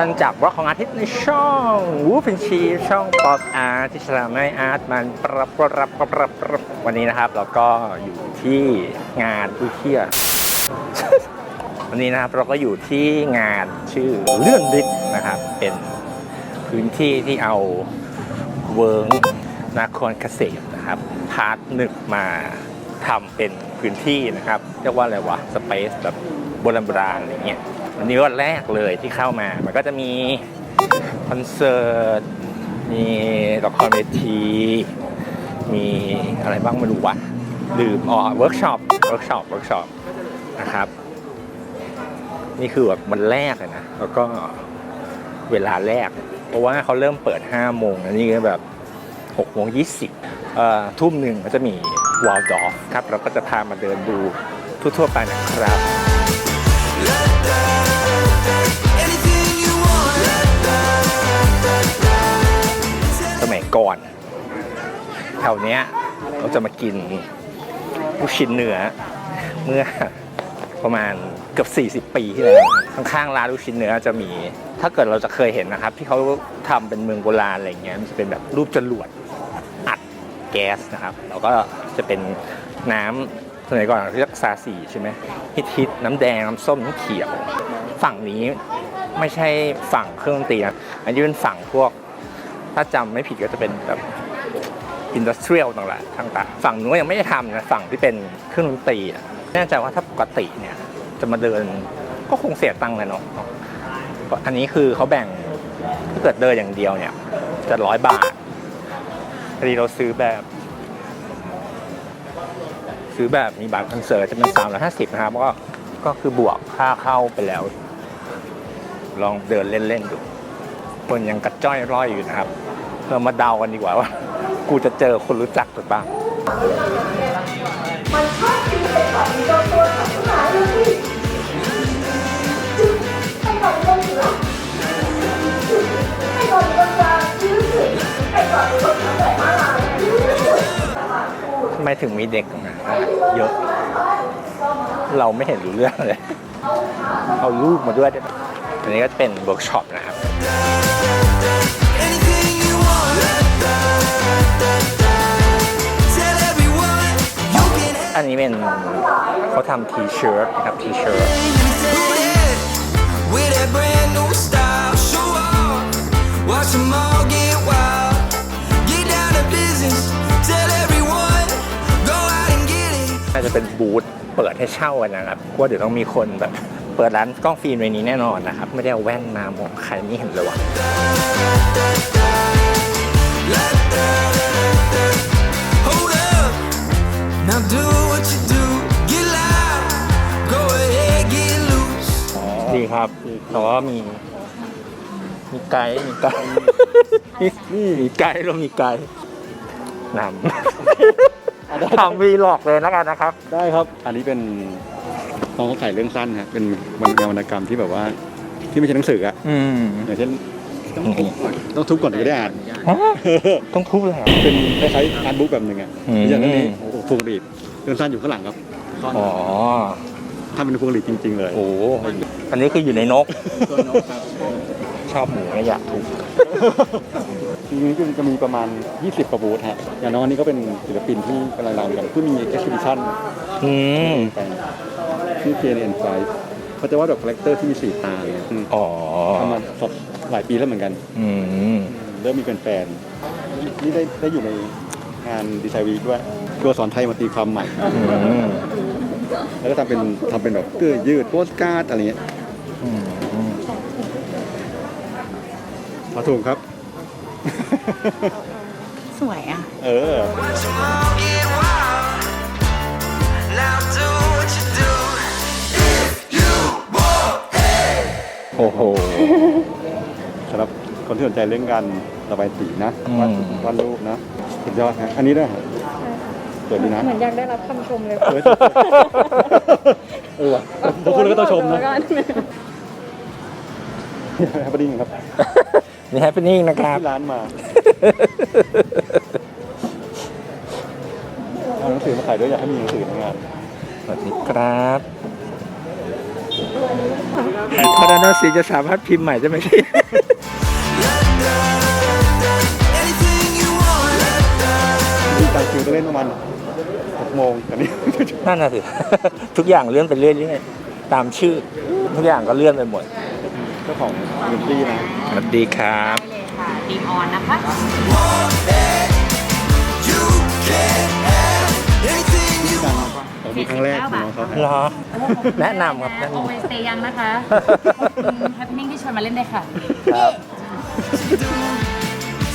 สั้นๆจากบล็อกของอาทิตย์ในช่องวูฟินชีช่องป๊อปอาร์ที่จะทำให้อาร์ตมันปรับปรับปรับปรับวันนี้นะครับเราก็อยู่ที่งานผู้เที่ยววันนี้นะครับเราก็อยู่ที่งานชื่อเลื่อนลิศนะครับ เป็นพื้นที่ที่เอาเวิร์งนาครเกษตรนะครับพาร์ทหนึ่งมาทำเป็นพื้นที่นะครับเรียกว่าอะไรวะสเปซแบบโบราณโบราณอะไรเงี้ย วันนี้วันแรกเลยที่เข้ามา มันก็จะมีคอนเสิร์ต มีละครเวที มีอะไรบ้างไม่รู้วะดื่มอ๋อเวิร์กช็อป เวิร์กช็อป เวิร์กช็อปนะครับ นี่คือแบบวันแรกเลยนะ แล้วก็เวลาแรก เพราะว่าเขาเริ่มเปิด 5 โมงอันนี้ก็แบบ6โมง20เอ่อทุ่มหนึ่งก็จะมีวอลดอฟครับ เราก็จะพามาเดินดูทั่วๆไปนะครับ ก่อน แถวเนี้ยเราจะมากินลูกชิ้นเนื้อเมื่อประมาณเกือบ 40 ปีที่แล้วข้างๆร้านลูกชิ้นเนื้อจะมี ถ้าเกิดเราจะเคยเห็นนะครับ ที่เขาทำเป็นเมืองโบราณอะไรเงี้ยมันจะเป็นแบบรูปจรวดอัดแก๊สนะครับ แล้วก็จะเป็นน้ำสมัยก่อนเรียกซาสีใช่ไหมฮิตฮิตน้ำแดง น้ำส้มน้ำเขียว ฝั่งนี้ไม่ใช่ฝั่งเครื่องดนตรีนะอันนี้เป็นฝั่งพวก ถ้าจำไม่ผิดก็จะเป็นแบบอินดัสเทรียลต่างๆต่างๆฝั่งนู้นยังไม่ได้ทำนะฝั่งที่เป็นเครื่องดนตรีแน่ใจว่าถ้าปกติเนี่ยจะมาเดินก็คงเสียตังค์เลยเนาะเพราะอันนี้คือเขาแบ่งถ้าเกิดเดินอย่างเดียวเนี่ย จะร้อยบาทพอดีเราซื้อแบบ ซื้อแบบมีบัตรคอนเสิร์ตจะเป็นสามร้อยห้าสิบนะครับก็ก็คือบวกค่าเข้าไปแล้ว ลองเดินเล่นๆดู คนยังกระจ้อยร่อยอยู่นะครับ เรามาเดากันดีกว่าว่า กูจะเจอคนรู้จักหรือเปล่ามันชอบกินเป็ดแบบนี้ตัวตัวกับผู้หาเลยสิให้ก่อนคนเหนือให้ก่อนกลางชื่อสิให้ก่อนคนทำแบบมาลายทำไมถึงมีเด็กนะเยอะ เราไม่เห็นรู้เรื่องเลย เอาลูกมาด้วยได้ไหมอันนี้ก็เป็นเวิร์กช็อปนะครับ อันนี้เป็นเขาทำทีเชิ้ตนะครับทีเชิ้ต anything. With that brand new style. Show off. Watch them all get wild. Get down to business. Tell everyone. Go out and get it. น่าจะเป็นบูธเปิดให้เช่ากันนะครับว่าเดี๋ยวต้องมีคนแบบ เปิดร้านกล้องฟิล์มในนี้แน่นอนนะครับ ไม่ได้เอาแว่นมามองใครไม่เห็นเลยว่ะ Hold up. Now do what you do. Get loud. Go ahead, get loose. ดีครับแต่ว่ามี มีไกด์มีไกด์นี่มีไกด์เรามีไกด์นำทำวีหลอกเลยแล้วกันนะครับ ได้ครับ อันนี้เป็น น้องเขาขายเรื่องสั้นฮะเป็นมันงานวรรณกรรมที่แบบว่า ที่ไม่ใช่หนังสืออะอืมอย่างเช่นต้องทุบก่อนถึงจะได้อ่านอ๋อต้องทุบเลยเหรอ เป็นคล้ายๆอาร์ตบุ๊กแบบหนึ่งอะอืม อย่างนั้นนี่โอ้โหพวงหรีดเรื่องสั้นอยู่ข้างหลังครับอ๋อทำเป็นพวงหรีดจริง ๆ เลย โอ้โหอันนี้คืออยู่ในนก ตัวนกครับชอบหมูไม่อยากทุบทีนี้ก็จะมีประมาณ 20ประบูธฮะอย่างน้องอันนี้ก็เป็นศิลปินที่กำลังดังกันที่มีเอ็กซิบิชันอืมไป ชื่อเ n นไฟเขาจะวาดแบบคาแรคเตอร์ที่มีสีตาเนี่ยอืมอ๋อทำมาสดหลายปีแล้วเหมือนกันอืมเริ่มมีแฟนๆนี่ได้ได้อยู่ในงานดีไซน์วีคด้วยตัวสอนไทยมาตีความใหม่อืมแล้วก็ทำเป็นทำเป็นแบบเสื้อยืดโปสการ์ดอะไรเงี้ยอืมพอถูกครับ สวยอะ เออ อ้โหสำหรับคนที่สนใจเรื่องการระบายสีนะอืม วาดวาดรูปนะสุดยอดฮะอันนี้ด้วยฮะสวยดีนะ เหมือนอยากได้รับคำชมเลยสวยเออว่ะพอพูดแล้วก็ต้องชมนะแฮปปี้ครับนี่แฮปปี้นิ่งนะครับ ที่ร้านมาเอาหนังสือมาขายด้วยอยากให้มีหนังสือในงานสวัสดีครับ พระนศีจะสามารถพิมพ์ใหม่ได้ไหมพี่ ตามคิวจะเล่นประมาณหกโมงแต่นี่ นั่นน่ะสิ ทุกอย่างเลื่อนไปเรื่อยๆตามชื่อ ทุกอย่างก็เลื่อนไปหมด เจ้าของมินตี้นะ สวัสดีครับเลยค่ะดีมออนนะคะ want. ของมีครั้งแรกของน้องเขาเหรอ แนะนำครับแนะนโอเวสเตยังนะคะแฮปปี้นิ่งที่ชวนมาเล่นได้ค่ะำครับ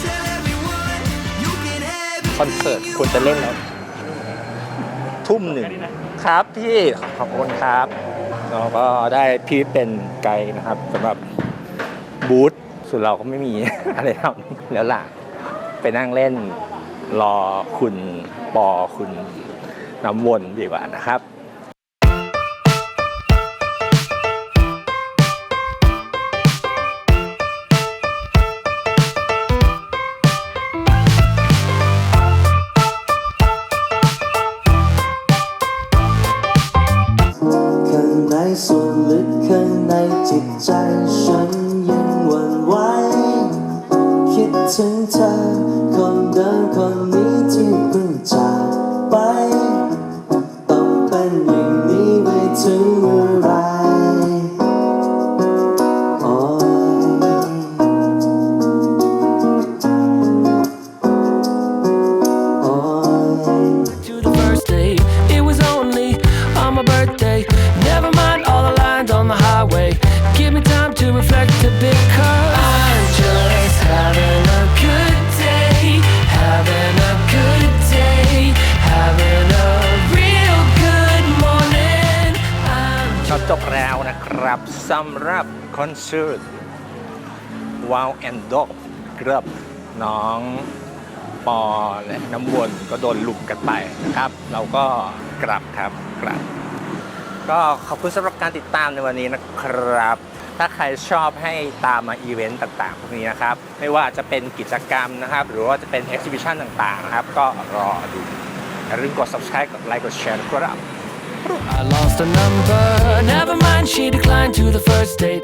Tell everyone you can have คอนเสิร์ตควรจะเล่นแล้ว ทุ่มหนึ่งครับพี่ขอบคุณครับเราก็ได้พี่เป็นไกด์นะครับสำหรับบูธส่วนเราก็ไม่มี อะไรทำแล้วล่ะ ไปนั่งเล่น รอคุณปอคุณ น้ำวนดีกว่านะครับส่วนลึกข้างในจิตใจฉันยังหวั่นไหวคิดถึงเธอ สำหรับคอนเสิร์ตวาวแอนด์ดอกครับน้องปอและน้ำวนก็โดนลุมกันไปนะครับ เราก็กลับครับกลับ ก็ขอบคุณสำหรับการติดตามในวันนี้นะครับ ถ้าใครชอบให้ตามมาอีเวนต์ต่างๆพวกนี้นะครับ ไม่ว่าจะเป็นกิจกรรมนะครับ หรือว่าจะเป็นเอ็กซิบิชันต่างๆนะครับ ก็รอดูอย่าลืมกด subscribe กดไลค์กดแชร์ครับ I lost a number. Never mind, she declined to the first date.